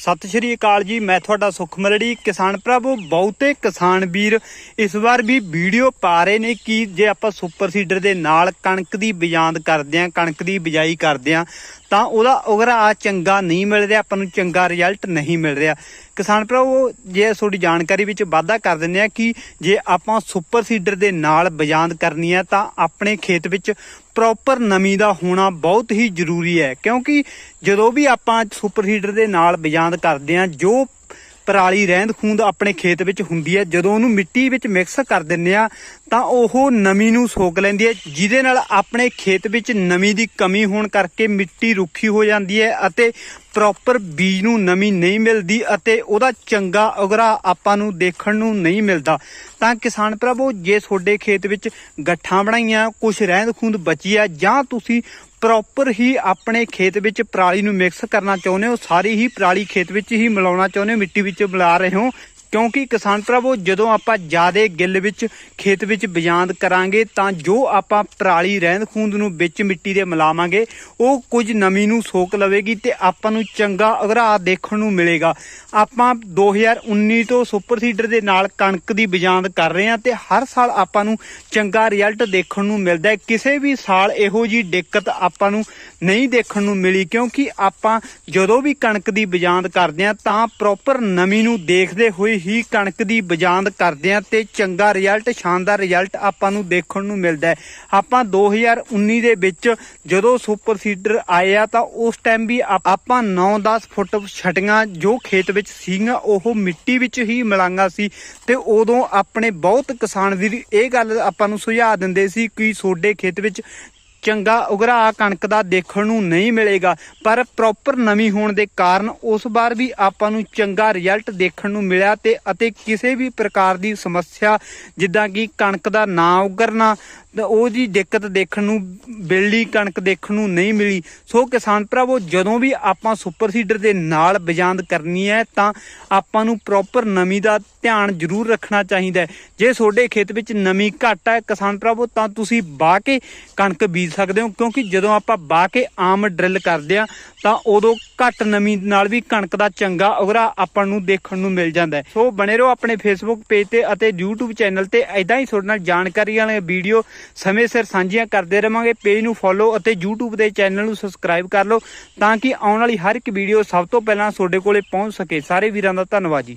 ਸਤਿ ਸ਼੍ਰੀ ਅਕਾਲ ਜੀ, ਮੈਂ ਤੁਹਾਡਾ ਸੁਖਮਲੜੀ ਕਿਸਾਨ ਪ੍ਰਭੂ, ਬਹੁਤੇ ਕਿਸਾਨ ਵੀਰ। ਇਸ ਵਾਰ ਵੀ ਵੀਡੀਓ ਪਾ ਰਹੇ ਨੇ ਕਿ ਜੇ ਆਪਾਂ ਸੁਪਰ ਸੀਡਰ ਦੇ ਨਾਲ ਕਣਕ ਦੀ ਬਿਜਾਂਦ ਕਰਦੇ ਆਂ ਕਣਕ ਦੀ ਬਿਜਾਈ ਕਰਦੇ ਆਂ ਤਾਂ ਉਹਦਾ ਉਗਰਾ ਚੰਗਾ ਨਹੀਂ ਮਿਲ ਰਿਹਾ, ਆਪਾਂ ਨੂੰ ਚੰਗਾ ਰਿਜ਼ਲਟ ਨਹੀਂ ਮਿਲ ਰਿਹਾ। ਕਿਸਾਨ ਭਰਾਵੋ, ਜੇ ਤੁਹਾਡੀ ਜਾਣਕਾਰੀ ਵਿੱਚ ਵਾਧਾ ਕਰ ਦਿੰਦੇ ਆ ਕਿ ਜੇ ਆਪਾਂ ਸੁਪਰ ਸੀਡਰ ਦੇ ਨਾਲ ਬਿਜਾਂਦ ਕਰਨੀ ਹੈ, ਤਾਂ ਆਪਣੇ ਖੇਤ ਵਿੱਚ ਪ੍ਰੋਪਰ ਨਮੀ ਦਾ ਹੋਣਾ ਬਹੁਤ ਹੀ ਜ਼ਰੂਰੀ ਹੈ। ਕਿਉਂਕਿ ਜਦੋਂ ਵੀ ਆਪਾਂ ਸੁਪਰ ਸੀਡਰ ਦੇ ਨਾਲ ਬਿਜਾਂਦ ਕਰਦੇ ਆ ਜੋ ਪਰਾਲੀ ਰਹਿੰਦ ਖੂੰਦ ਆਪਣੇ ਖੇਤ ਵਿੱਚ ਹੁੰਦੀ ਹੈ। ਜਦੋਂ ਉਹਨੂੰ ਮਿੱਟੀ ਵਿੱਚ ਮਿਕਸ ਕਰ ਦਿੰਨੇ ਆ ਤਾਂ ਉਹ ਨਮੀ ਨੂੰ ਸੋਕ ਲੈਂਦੀ ਹੈ, ਜਿਹਦੇ ਨਾਲ ਆਪਣੇ ਖੇਤ ਵਿੱਚ ਨਮੀ ਦੀ ਕਮੀ ਹੋਣ ਕਰਕੇ ਮਿੱਟੀ ਰੁੱਖੀ ਹੋ ਜਾਂਦੀ ਹੈ ਅਤੇ ਪ੍ਰੋਪਰ ਬੀਜ ਨੂੰ ਨਮੀ ਨਹੀਂ ਮਿਲਦੀ ਅਤੇ ਉਹਦਾ ਚੰਗਾ ਉਗਰਾ ਆਪਾਂ ਨੂੰ ਦੇਖਣ ਨੂੰ ਨਹੀਂ ਮਿਲਦਾ। ਤਾਂ ਕਿਸਾਨ ਪ੍ਰਭੂ, ਜੇ ਤੁਹਾਡੇ ਖੇਤ ਵਿੱਚ ਗੱਠਾਂ ਬਣਾਈਆਂ ਕੁਝ ਰਹਿੰਦ ਖੂੰਦ ਬਚੀ ਆ, ਜਾਂ ਤੁਸੀਂ ਪ੍ਰੋਪਰ ਹੀ ਆਪਣੇ ਖੇਤ ਵਿੱਚ ਪਰਾਲੀ ਨੂੰ ਮਿਕਸ ਕਰਨਾ ਚਾਹੁੰਦੇ ਹੋ, ਸਾਰੀ ਹੀ ਪਰਾਲੀ ਖੇਤ ਵਿੱਚ ਹੀ ਮਿਲਾਉਣਾ ਚਾਹੁੰਦੇ ਹੋ, ਮਿੱਟੀ ਵਿੱਚ ਮਿਲਾ ਰਹੇ ਹੋ ਕਿਉਂਕਿ ਕਿਸਾਨ ਭਰਾਵੋ, ਜਦੋਂ ਆਪਾਂ ਜਿਆਦੇ ਗਿੱਲ ਵਿੱਚ, ਖੇਤ ਵਿੱਚ ਬਿਜਾਂਦ ਕਰਾਂਗੇ, ਤਾਂ ਜੋ ਆਪਾਂ ਪਰਾਲੀ, ਰਹਿੰਦ ਖੂੰਦ ਨੂੰ ਵਿੱਚ ਮਿੱਟੀ ਦੇ ਮਿਲਾਵਾਂਗੇ, ਉਹ ਕੁਝ ਨਮੀ ਨੂੰ ਸੋਕ ਲਵੇਗੀ ਤੇ ਆਪਾਂ ਨੂੰ ਚੰਗਾ ਉਗਰਾ ਦੇਖਣ ਨੂੰ ਮਿਲੇਗਾ। ਆਪਾਂ 2019 ਤੋਂ ਸੁਪਰ ਸੀਡਰ ਦੇ ਨਾਲ ਕਣਕ ਦੀ ਬਿਜਾਂਦ ਕਰ ਰਹੇ ਹਾਂ ਤੇ ਹਰ ਸਾਲ ਆਪਾਂ ਨੂੰ ਚੰਗਾ ਰਿਜ਼ਲਟ ਦੇਖਣ ਨੂੰ ਮਿਲਦਾ ਹੈ। ਕਿਸੇ ਵੀ ਸਾਲ ਇਹੋ ਜੀ ਦਿੱਕਤ ਆਪਾਂ ਨੂੰ ਨਹੀਂ ਦੇਖਣ ਨੂੰ ਮਿਲੀ ਕਿਉਂਕਿ ਆਪਾਂ ਜਦੋਂ ਵੀ ਕਣਕ ਦੀ ਬਿਜਾਂਦ ਕਰਦੇ ਹਾਂ ਤਾਂ ਪ੍ਰੋਪਰ ਨਮੀ ਨੂੰ ਦੇਖਦੇ ਹੋਏ ਹੀ ਕਣਕ ਦੀ ਬਿਜਾਂਦ ਕਰਦੇ ਹਾਂ ਤੇ ਚੰਗਾ ਰਿਜ਼ਲਟ ਸ਼ਾਨਦਾਰ ਰਿਜ਼ਲਟ ਆਪਾਂ ਨੂੰ ਦੇਖਣ ਨੂੰ ਮਿਲਦਾ ਹੈ। ਆਪਾਂ 2019 ਦੇ ਵਿੱਚ ਜਦੋਂ ਸੁਪਰ ਸੀਡਰ ਆਏ ਆ ਤਾਂ ਉਸ ਟਾਈਮ ਵੀ ਆਪਾਂ 9-10 ਫੁੱਟ ਛਟੀਆਂ ਜੋ ਖੇਤ ਵਿੱਚ ਸੀਗੀਆਂ, ਉਹ ਮਿੱਟੀ ਵਿੱਚ ਹੀ ਮਿਲਾਂਗਾ ਸੀ ਤੇ ਉਦੋਂ ਆਪਣੇ ਬਹੁਤ ਕਿਸਾਨ ਵੀਰ ਇਹ ਗੱਲ ਆਪਾਂ ਨੂੰ ਸੁਝਾਅ ਦਿੰਦੇ ਸੀ ਕਿ ਤੁਹਾਡੇ ਖੇਤ ਵਿੱਚ ਚੰਗਾ ਉਗਰਾ ਕਣਕ ਦਾ ਦੇਖਣ ਨੂੰ ਨਹੀਂ ਮਿਲੇਗਾ, ਪਰ ਪ੍ਰੋਪਰ ਨਵੀਂ ਹੋਣ ਦੇ ਕਾਰਨ ਉਸ ਵਾਰ ਵੀ ਆਪਾਂ ਨੂੰ ਚੰਗਾ ਰਿਜ਼ਲਟ ਦੇਖਣ ਨੂੰ ਮਿਲਿਆ ਤੇ ਅਤੇ ਕਿਸੇ ਵੀ ਪ੍ਰਕਾਰ ਦੀ ਸਮੱਸਿਆ ਜਿੱਦਾਂ ਕਿ ਕਣਕ ਦਾ ਨਾ ਉਗਰਨਾ ਤਾਂ ਉਹ ਜੀ ਦਿੱਕਤ ਦੇਖਣ ਨੂੰ ਬਿਲਡੀ ਕਣਕ ਦੇਖਣ ਨੂੰ ਨਹੀਂ ਮਿਲੀ। ਸੋ ਕਿਸਾਨ ਭਰਾਵੋ, ਜਦੋਂ ਵੀ ਆਪਾਂ ਸੁਪਰ ਸੀਡਰ ਦੇ ਨਾਲ ਬਿਜਾਂਦ ਕਰਨੀ ਹੈ, ਤਾਂ ਆਪਾਂ ਨੂੰ ਪ੍ਰੋਪਰ ਨਮੀ ਦਾ ਧਿਆਨ ਜ਼ਰੂਰ ਰੱਖਣਾ ਚਾਹੀਦਾ ਜੇ ਤੁਹਾਡੇ ਖੇਤ ਵਿੱਚ ਨਮੀ ਘੱਟ ਹੈ ਕਿਸਾਨ ਭਰਾਵੋ, ਤਾਂ ਤੁਸੀਂ ਬਾਹ ਕੇ ਕਣਕ ਬੀਜ ਸਕਦੇ ਹੋ, ਕਿਉਂਕਿ ਜਦੋਂ ਆਪਾਂ ਬਾਹ ਕੇ ਆਮ ਡਰਿਲ ਕਰਦੇ ਆ ਤਾਂ ਉਦੋਂ ਘੱਟ ਨਮੀ ਨਾਲ ਵੀ ਕਣਕ ਦਾ ਚੰਗਾ ਉਗਰਾ ਆਪਾਂ ਨੂੰ ਦੇਖਣ ਨੂੰ ਮਿਲ ਜਾਂਦਾ ਸੋ ਬਣੇ ਰਹੋ ਆਪਣੇ ਫੇਸਬੁੱਕ ਪੇਜ ਤੇ ਅਤੇ YouTube ਚੈਨਲ ਤੇ। ਐਦਾਂ ਹੀ ਤੁਹਾਡੇ ਨਾਲ ਜਾਣਕਾਰੀ ਵਾਲੀਆਂ ਵੀਡੀਓ ਸਮੇਂ ਸਿਰ ਸਾਂਝੀਆਂ ਕਰਦੇ ਰਵਾਂਗੇ। ਪੇਜ ਨੂੰ ਫੋਲੋ ਅਤੇ YouTube ਦੇ ਚੈਨਲ ਨੂੰ ਸਬਸਕ੍ਰਾਈਬ ਕਰ ਲਓ ਤਾਂ ਕਿ ਆਉਣ ਵਾਲੀ ਹਰ ਇੱਕ ਵੀਡੀਓ ਸਭ ਤੋਂ ਪਹਿਲਾਂ ਤੁਹਾਡੇ ਕੋਲੇ ਪਹੁੰਚ ਸਕੇ। ਸਾਰੇ ਵੀਰਾਂ ਦਾ ਧੰਨਵਾਦ ਜੀ।